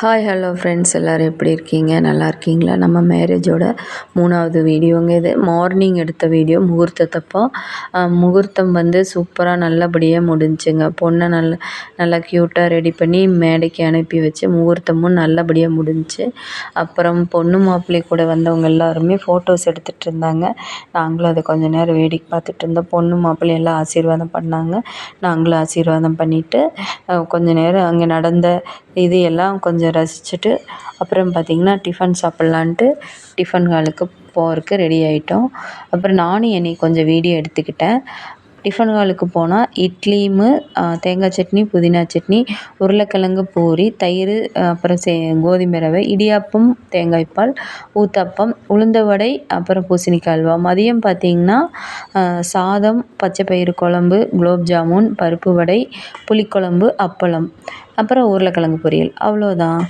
Hi hello friends எல்லோரும் எப்படி இருக்கீங்க? நல்லா இருக்கீங்களா? நம்ம மேரேஜோட மூணாவது வீடியோங்க இது. மார்னிங் எடுத்த வீடியோ முகூர்த்தத்தப்போ முகூர்த்தம் வந்து சூப்பராக நல்லபடியாக முடிஞ்சுங்க. பொண்ணை நல்ல நல்லா க்யூட்டாக ரெடி பண்ணி மேடைக்கு அனுப்பி வச்சு முகூர்த்தமும் நல்லபடியாக முடிஞ்சுச்சு அப்புறம் பொண்ணு மாப்பிள்ளை கூட வந்தவங்க எல்லாருமே ஃபோட்டோஸ் எடுத்துகிட்டு இருந்தாங்க. நாங்களும் அதை கொஞ்சம் நேரம் வேடிக்கை பார்த்துட்டு இருந்தோம். பொண்ணு மாப்பிள்ளை எல்லாம் ஆசீர்வாதம் பண்ணாங்க. நாங்களும் ஆசீர்வாதம் பண்ணிவிட்டு கொஞ்சம் நேரம் அங்கே நடந்த இது எல்லாம் கொஞ்சம் ரசிச்சுட்டு அப்புறம் பார்த்திங்கன்னா டிஃபன் சாப்பிட்லான்ட்டு டிஃபன் ஹாலுக்கு போகிறக்கு ரெடி ஆகிட்டோம் அப்புறம் நானும் என்னை கொஞ்சம் வீடியோ எடுத்துக்கிட்டேன். டிஃபன் ஹாலுக்கு போனால் இட்லியும் தேங்காய் சட்னி புதினா சட்னி உருளைக்கிழங்கு பூரி தயிர் அப்புறம் சே கோதுமை ரவை இடியாப்பம் தேங்காய் பால் ஊத்தப்பம் உளுந்த வடை அப்புறம் பூசணிக்காய் அல்வா. மதியம் பார்த்திங்கன்னா சாதம் பச்சை பயிறு குழம்பு குலோப் ஜாமுன் பருப்பு வடை புளிக்குழம்பு அப்பளம் அப்புறம் உருளைக்கிழங்கு பொரியல். அவ்வளோதான்